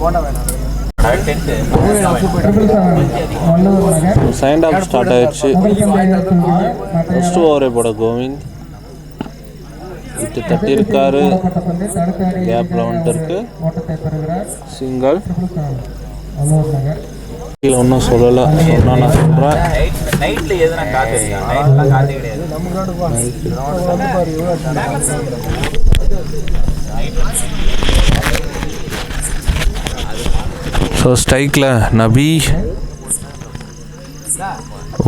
கோவிந்தராஜ் முதல் பந்து of start ஆயிடுச்சு ஃபர்ஸ்ட் ஓவரை போட கோவிந்த். விட்டு தட்டியிருக்காரு. போடப்பட்ட கேப்ல வந்துட்டு இருக்கு சிங்கல் சிங்கிள் கீழே ஒன்றும் சொல்லலை. சொன்னா நான் சொல்கிறேன் நைட்ல எதுனா காத்து இருக்கா? நைட்லாம் காத்து கிடையாது. ஸோ ஸ்ட்ரைக்கில் நபி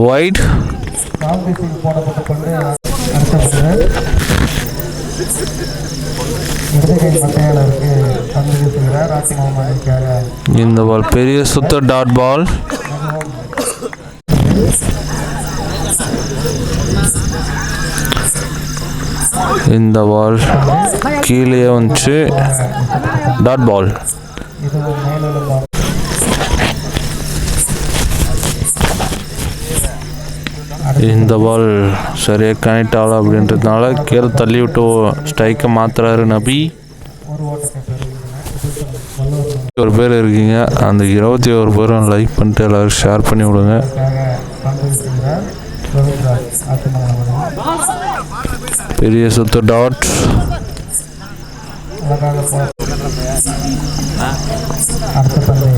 ஒயிட் பந்து அடுத்த பந்து இடது கை மட்டையாளருக்கு பந்து வீசுகிறார். ராசி முகமதுக்காக இந்த பால் பெரிய சுத்த டாட் பால் இந்த பால் கீழே வந்துச்சு. டாட் பால் இந்த பால் சரியாக கனெக்ட் ஆகலை அப்படின்றதுனால கீழே தள்ளி விட்டு ஸ்ட்ரைக்கை மாத்துறாரு நபி. ஒரு பேர் இருக்கீங்க. அந்த இருபத்தி ஒரு பேரும் லைக் பண்ணிட்டு எல்லோரும் ஷேர் பண்ணி விடுங்க. நகருக்காக பந்து வீசுகிறார் கோவிந்தராஜ் ஆத்திமங்கலம் பெரிய சுத்து டாட் அழகாக போ அடுத்த பந்து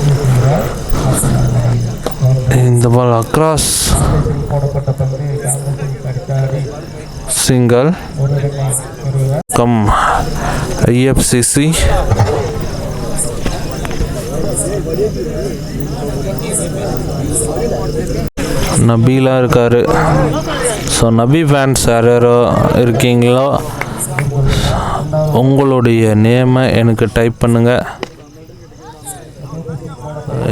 வீசுகிறார் ஆத்திமங்கலம் இந்த பால் அக்ராஸ் காங்கிரஸில் போடப்பட்ட பந்து காங்கிரஸில் தடுக்காடி சிங்கிள் ஒரு ரன்னை பெறுகிறார் கம் ஐஎஃப்சிசி நபிலாம் இருக்காரு. ஸோ நபி ஃபேன்ஸ் யார் யாரோ இருக்கீங்களோ உங்களுடைய நேமை எனக்கு டைப் பண்ணுங்கள்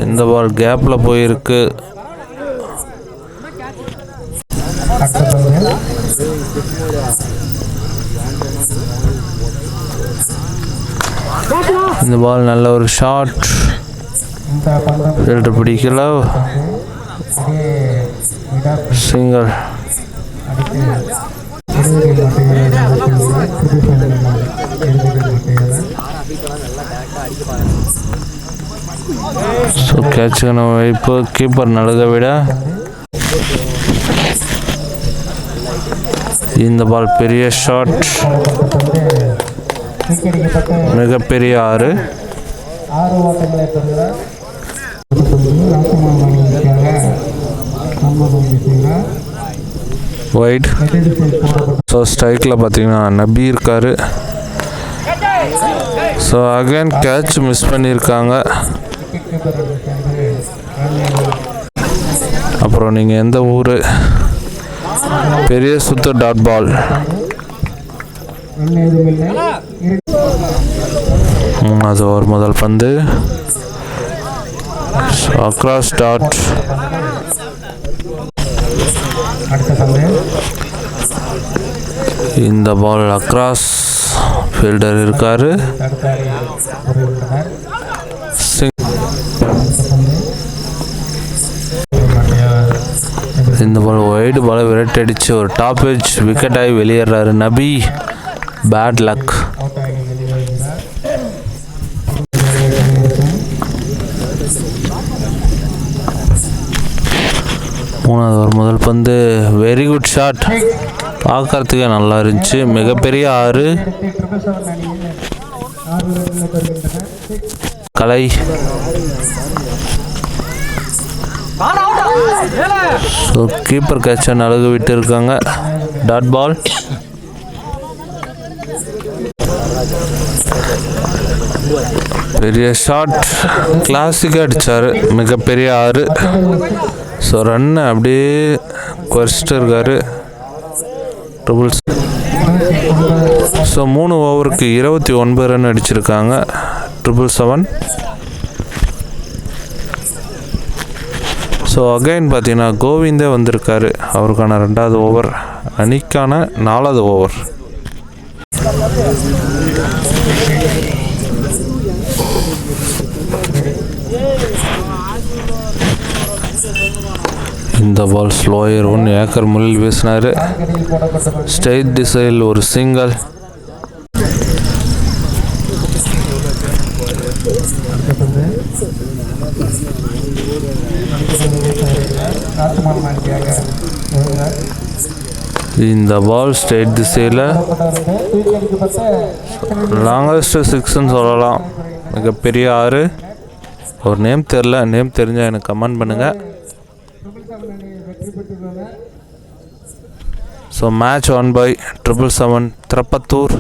இந்த பால் கேப்பில் போயிருக்கு. இந்த பால் நல்ல ஒரு ஷார்ட் ரெண்டு பந்தம் ஃபீல்டர் பிடிக்கல அப்படியே ஸோ கேட்சுக்கான வாய்ப்பு கீப்பர் நடுக விட இந்த பால் பெரிய ஷாட் மிகப்பெரிய ஆறு. ஆறு ஓட்டங்களை ஒயிட் ஸோ ஸ்ட்ரைக்கில் பார்த்தீங்கன்னா நபி இருக்காரு. ஸோ அகைன் கேட்ச் மிஸ் பண்ணியிருக்காங்க. அப்புறம் நீங்கள் எந்த ஊர்? பெரிய சுத்து டாட் பால் அது ஒரு முதல் பந்து. அக்ராஸ் டாட் இந்த பால் அக்ராஸ் ஃபீல்டர் இருக்காரு. இந்த பால் ஒயிட் பாலை விரட்டடிச்சு ஒரு டாப் எஜ் விக்கெட் ஆகி வெளியேறாரு நபி. பேட் லக் மூணாவது ஒரு முதல் பந்து. வெரி குட் ஷாட் பார்க்கறதுக்கே நல்லா இருந்துச்சு. மிகப்பெரிய ஆறு. கலை. ஸோ கீப்பர் கேட்சை நழுகு விட்டு இருக்காங்க டாட் பால் பெரிய ஷாட் கிளாசிக்காக அடித்தார் மிகப்பெரிய ஆறு. ஸோ ரன்னை அப்படியே குறைச்சிட்டு இருக்காரு. ட்ரிபிள்ஸ் ஸோ மூணு ஓவருக்கு இருபத்தி ஒன்பது ரன் அடிச்சிருக்காங்க. ட்ரிபிள் செவன் ஸோ அகைன் பார்த்தீங்கன்னா கோவிந்தே வந்திருக்காரு. அவருக்கான ரெண்டாவது ஓவர் அணிக்கான நாலாவது ஓவர் இந்த பால் ஸ்லோயர் ஒன் ஏக்கர் முள்ளில் வீசினார் ஸ்ட்ரெயிட் திசையில் ஒரு இவங்க இந்த பால் ஸ்ட்ரெயிட் திசையில் லாங்கஸ்ட் சிக்ஸ்ன்னு சொல்லலாம். மிகப்பெரிய ஆறு. ஒரு நேம் தெரில நேம் தெரிஞ்சால் எனக்கு கமெண்ட் பண்ணுங்கள் so match one by triple seven Tirupattur